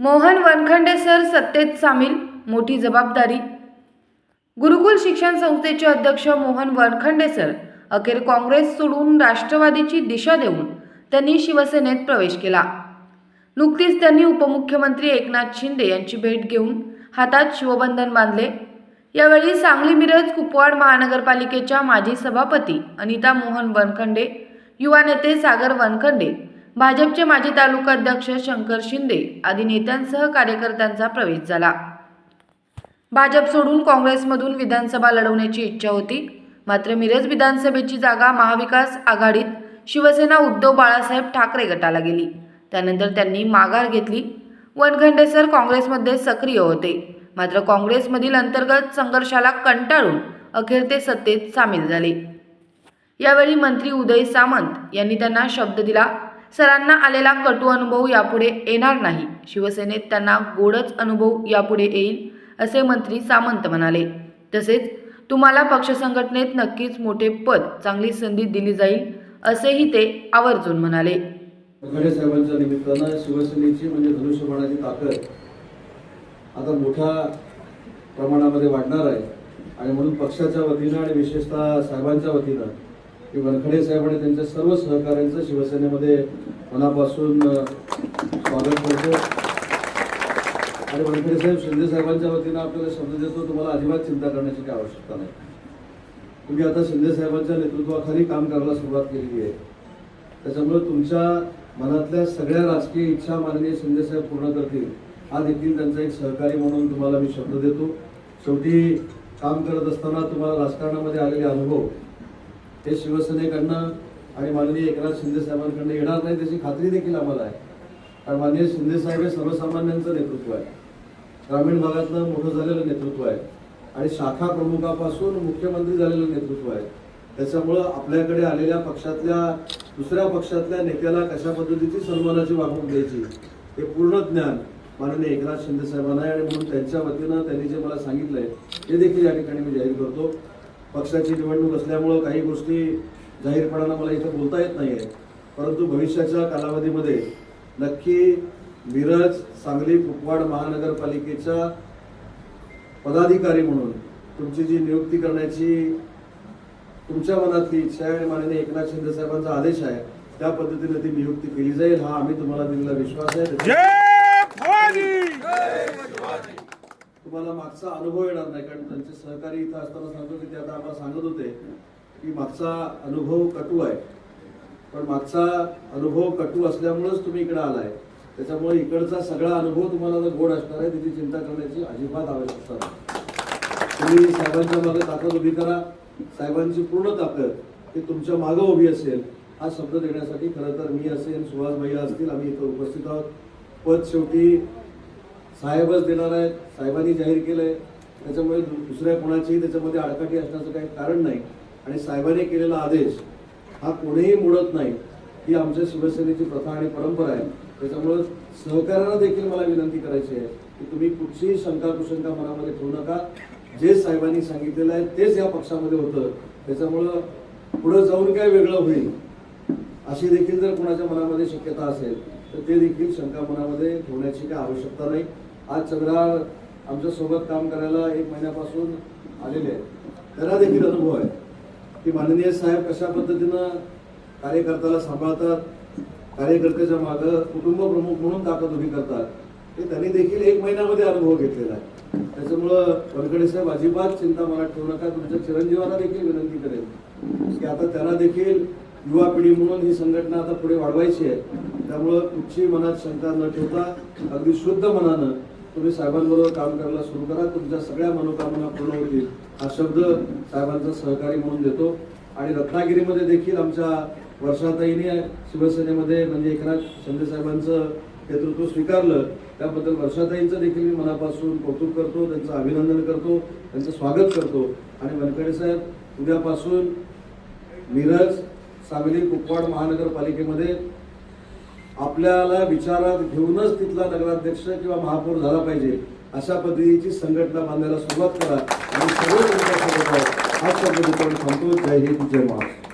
Mohan Wankhede sir सत्तेत सामील मोठी जबाबदारी. गुरुकुल शिक्षण संस्थेचे अध्यक्ष मोहन वनखंडे सर अखेर काँग्रेस सोडून राष्ट्रवादीची दिशा देऊन त्यांनी शिवसेनेत प्रवेश केला. नुकतीच त्यांनी उपमुख्यमंत्री एकनाथ शिंदे यांची भेट घेऊन हातात शिवबंधन बांधले. यावेळी सांगली मिरज कुपवाड महानगरपालिकेच्या माजी सभापती अनिता मोहन वनखंडे युवा नेते सागर वनखंडे भाजपचे माजी तालुका अध्यक्ष शंकर शिंदे आदी नेत्यांसह कार्यकर्त्यांचा प्रवेश झाला. भाजप सोडून काँग्रेसमधून विधानसभा लढवण्याची इच्छा होती. मात्र मिरज विधानसभेची जागा महाविकास आघाडीत शिवसेना उद्धव बाळासाहेब ठाकरे गटाला गेली. त्यानंतर त्यांनी माघार घेतली. वनखंडे सर काँग्रेसमध्ये सक्रिय होते. मात्र काँग्रेसमधील अंतर्गत संघर्षाला कंटाळून अखेर ते सत्तेत सामील झाले. यावेळी मंत्री उदय सामंत यांनी त्यांना शब्द दिला. सरांना आलेला कटू अनुभव यापुढे येणार नाही. शिवसेनेत त्यांना गोडच अनुभव यापुढे येईल असे मंत्री सामंत म्हणाले. तसेच तुम्हाला पक्ष संघटनेत नक्कीच मोठे पद चांगली संधी दिली जाईल असेही ते आवर्जून म्हणाले. खडे साहेबांच्या निमित्तानं शिवसेनेची म्हणजे धनुष्यबाणाची ताकद आता मोठ्या प्रमाणामध्ये वाढणार आहे. आणि म्हणून पक्षाच्या वतीनं आणि विशेषतः साहेबांच्या वतीनं की वरखडे साहेब आणि त्यांच्या सर्व सहकाऱ्यांचं शिवसेनेमध्ये मनापासून स्वागत करतो. आणि वरखडे साहेब शिंदे साहेबांच्या वतीनं आपल्याला शब्द देतो तुम्हाला अजिबात चिंता करण्याची काही आवश्यकता नाही. तुम्ही आता शिंदे साहेबांच्या नेतृत्वाखाली काम करायला सुरुवात केलेली आहे. त्याच्यामुळे तुमच्या मनातल्या सगळ्या राजकीय इच्छा माननीय शिंदेसाहेब पूर्ण करतील हा देखील त्यांचा एक सहकारी म्हणून तुम्हाला मी शब्द देतो. शेवटी काम करत असताना तुम्हाला राजकारणामध्ये आलेले अनुभव हे शिवसेनेकडनं आणि माननीय एकनाथ शिंदे साहेबांकडनं येणार नाही त्याची खात्री देखील आम्हाला आहे. कारण माननीय शिंदे साहेब हे सर्वसामान्यांचं नेतृत्व आहे. ग्रामीण भागातलं मोठं झालेलं नेतृत्व आहे. आणि शाखा प्रमुखापासून मुख्यमंत्री झालेलं नेतृत्व आहे. त्याच्यामुळं आपल्याकडे आलेल्या पक्षातल्या दुसऱ्या पक्षातल्या नेत्याला कशा पद्धतीची सन्मानाची वागणूक द्यायची हे पूर्ण ज्ञान माननीय एकनाथ शिंदे साहेबांना आहे. आणि म्हणून त्यांच्या वतीनं त्यांनी जे मला सांगितलंय ते देखील या ठिकाणी मी जाहीर करतो. पक्षाची निवडणूक असल्यामुळं काही गोष्टी जाहीरपणानं मला इथं बोलता येत नाही आहेत परंतु भविष्याच्या कालावधीमध्ये नक्की मिरज सांगली कुपवाड महानगरपालिकेच्या पदाधिकारी म्हणून तुमची जी नियुक्ती करण्याची तुमच्या मनातली इच्छा आहे आणि माननीय एकनाथ शिंदे साहेबांचा आदेश आहे त्या पद्धतीने ती नियुक्ती केली जाईल हा आम्ही तुम्हाला दिलेला विश्वास आहे. जय भवानी तुम्हाला मागचा अनुभव येणार नाही कारण त्यांचे सहकारी इथं असताना सांगतो की ते आता आम्हाला सांगत होते की मागचा अनुभव कटू आहे. पण मागचा अनुभव कटू असल्यामुळेच तुम्ही इकडे आलाय. त्याच्यामुळे इकडचा सगळा अनुभव तुम्हाला जर गोड असणार आहे त्याची चिंता करण्याची अजिबात आवश्यकता नाही. तुम्ही साहेबांच्या मागे ताकद उभी करा. साहेबांची पूर्ण ताकद ही तुमच्या मागं उभी असेल हा शब्द देण्यासाठी खरं तर मी असेल सुहास भैया असतील आम्ही इथं उपस्थित आहोत. पद शेवटी साहेबच देणार आहेत. साहेबांनी जाहीर केलं आहे त्याच्यामुळे दु- दुसऱ्या कोणाचीही त्याच्यामध्ये आडकाठी असण्याचं काही कारण नाही. आणि साहेबांनी केलेला आदेश हा कोणीही मोडत नाही. ही आमच्या शिवसेनेची प्रथा आणि परंपरा आहे. त्याच्यामुळं सहकार्याला देखील मला विनंती करायची आहे की तुम्ही कुठचीही शंका कुशंका मनामध्ये ठेवू नका. जे साहेबांनी सांगितलेलं आहे तेच या पक्षामध्ये होतं. त्याच्यामुळं पुढं जाऊन काय वेगळं होईल अशी देखील जर कोणाच्या मनामध्ये शक्यता असेल तर ते देखील शंका मनामध्ये ठेवण्याची काही आवश्यकता नाही. आज चंद्रार आमच्यासोबत काम करायला एक महिन्यापासून आलेले आहेत. त्यांना देखील अनुभव आहे. की माननीय साहेब कशा पद्धतीनं कार्यकर्त्याला सांभाळतात कार्यकर्त्याच्या मागं कुटुंब प्रमुख म्हणून ताकद उभी करतात हे त्यांनी देखील एक महिन्यामध्ये अनुभव घेतलेला आहे. त्याच्यामुळं वनकडे साहेब अजिबात चिंता मनात ठेवू नका. तुमच्या चिरंजीवांना देखील विनंती करेल की आता त्यांना देखील युवा पिढी म्हणून ही संघटना आता पुढे वाढवायची आहे. त्यामुळं कुठची मनात शंका न ठेवता अगदी शुद्ध मनानं तुम्ही साहेबांबरोबर काम करायला सुरू करा. तुमच्या सगळ्या मनोकामना पूर्ण होतील. हा शब्द साहेबांचा सहकारी म्हणून देतो. आणि रत्नागिरीमध्ये देखील आमच्या वर्षाताईने शिवसेनेमध्ये म्हणजे एकनाथ शिंदे साहेबांचं नेतृत्व स्वीकारलं. त्याबद्दल वर्षाताईंचं देखील मी मनापासून कौतुक करतो. त्यांचं अभिनंदन करतो. त्यांचं स्वागत करतो. आणि वनकडे साहेब उद्यापासून मिरज सांगली कुपवाड महानगरपालिकेमध्ये आपल्याला विचारात घेऊनच तिथला नगराध्यक्ष किंवा महापौर झाला पाहिजे अशा पद्धतीची संघटना बांधायला सुरुवात करा आणि सर्व तुमच्यासोबत आहेत हा शब्द थांबतो. जय हिंद जय महाराष्ट्र.